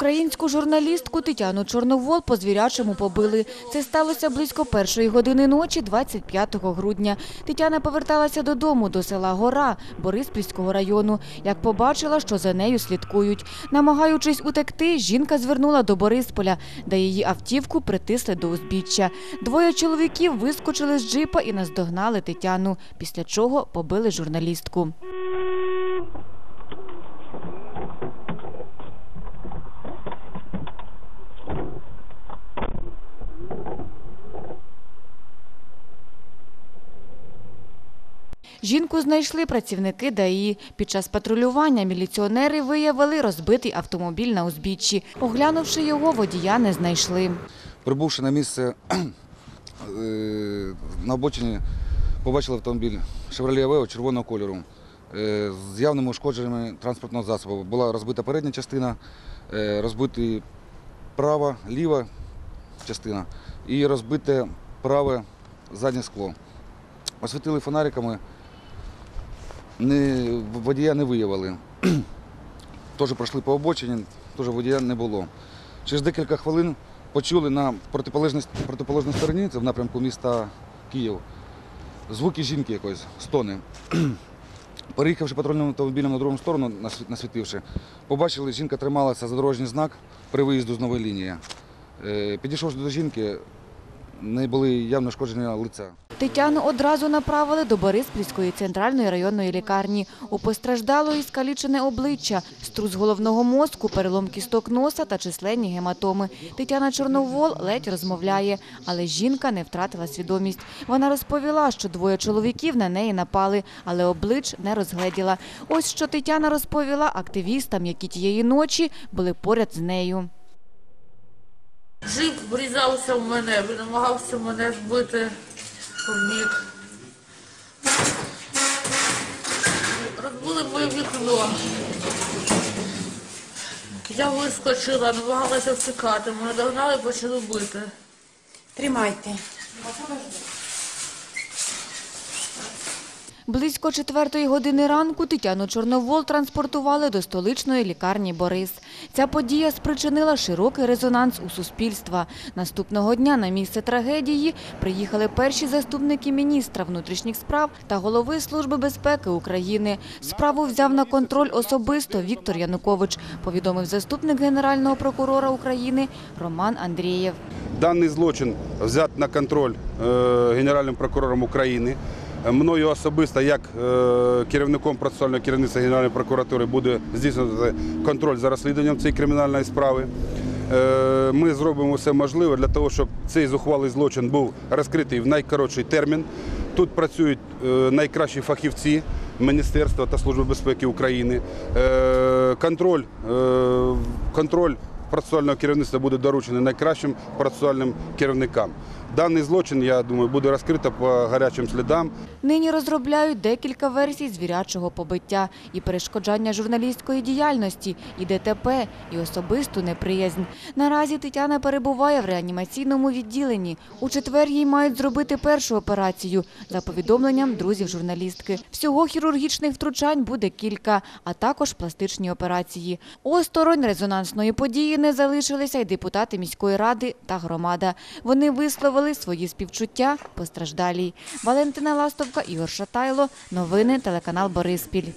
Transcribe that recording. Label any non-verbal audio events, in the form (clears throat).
Українську журналістку Тетяну Чорновол по звірячому побили. Це сталося близько першої години ночі, 25 грудня. Тетяна поверталася додому до села Гора Бориспільського району. Як побачила, що за нею слідкують. Намагаючись утекти, жінка звернула до Борисполя, де її автівку притисли до узбіччя. Двоє чоловіків вискочили з джипа і наздогнали Тетяну, після чого побили журналістку. Жінку знайшли працівники ДАІ. Під час патрулювання міліціонери виявили розбитий автомобіль на узбіччі. Оглянувши його, водія не знайшли. Прибувши на місце (clears throat) е, на обочині, побачили автомобіль Chevrolet Aveo червоного кольору е, з явними ушкодженнями транспортного засобу. Була розбита передня частина, е, розбиті права, ліва частина і розбите праве заднє скло. Освітили фонариками, не, водія не виявили. (clears throat) Теж пройшли по обочині, теж водія не було. Через декілька хвилин почули на протиполежній стороні, це в напрямку міста Київ, звуки жінки якоїсь, стони. (clears throat) Переїхавши патрульним автомобілем на другу сторону, насвітивши, побачили, жінка трималася за дорожній знак при виїзду з нової лінії. Е, Підійшовши до жінки, в неї були явно шкодження лиця. Тетяну одразу направили до Бориспільської центральної районної лікарні. У постраждалої скалічене обличчя, струс головного мозку, перелом кісток носа та численні гематоми. Тетяна Чорновол ледь розмовляє, але жінка не втратила свідомість. Вона розповіла, що двоє чоловіків на неї напали, але облич не розгледіла. Ось що Тетяна розповіла активістам, які тієї ночі були поряд з нею. Джип врізався в мене, він намагався мене збити в бік. Розбили моє вікно. Я вискочила, намагалася втікати. Мене догнали і почали бити. Тримайте. Близько четвертої години ранку Тетяну Чорновол транспортували до столичної лікарні Борис. Ця подія спричинила широкий резонанс у суспільства. Наступного дня на місце трагедії приїхали перші заступники міністра внутрішніх справ та голови Служби безпеки України. Справу взяв на контроль особисто Віктор Янукович, повідомив заступник генерального прокурора України Роман Андрієв. Даний злочин взят на контроль е, Генеральним прокурором України. Мною особисто, як е, керівником процесуального керівництва Генеральної прокуратури, буде здійснювати контроль за розслідуванням цієї кримінальної справи. Е, Ми зробимо все можливе для того, щоб цей зухвалий злочин був розкритий в найкоротший термін. Тут працюють е, найкращі фахівці Міністерства та Служби безпеки України. Контроль, контроль процесуального керівництва буде доручений найкращим процесуальним керівникам. Даний злочин, я думаю, буде розкрито по гарячим слідам. Нині розробляють декілька версій звірячого побиття і перешкоджання журналістської діяльності, і ДТП, і особисту неприязнь. Наразі Тетяна перебуває в реанімаційному відділенні. У четвер їй мають зробити першу операцію за повідомленням друзів журналістки. Всього хірургічних втручань буде кілька, а також пластичні операції. Осторонь резонансної події не залишилися й депутати міської ради та громада. Вони висловили свої співчуття постраждалій. Валентина Ластовка, Ігор Шатайло. Новини телеканал Бориспіль.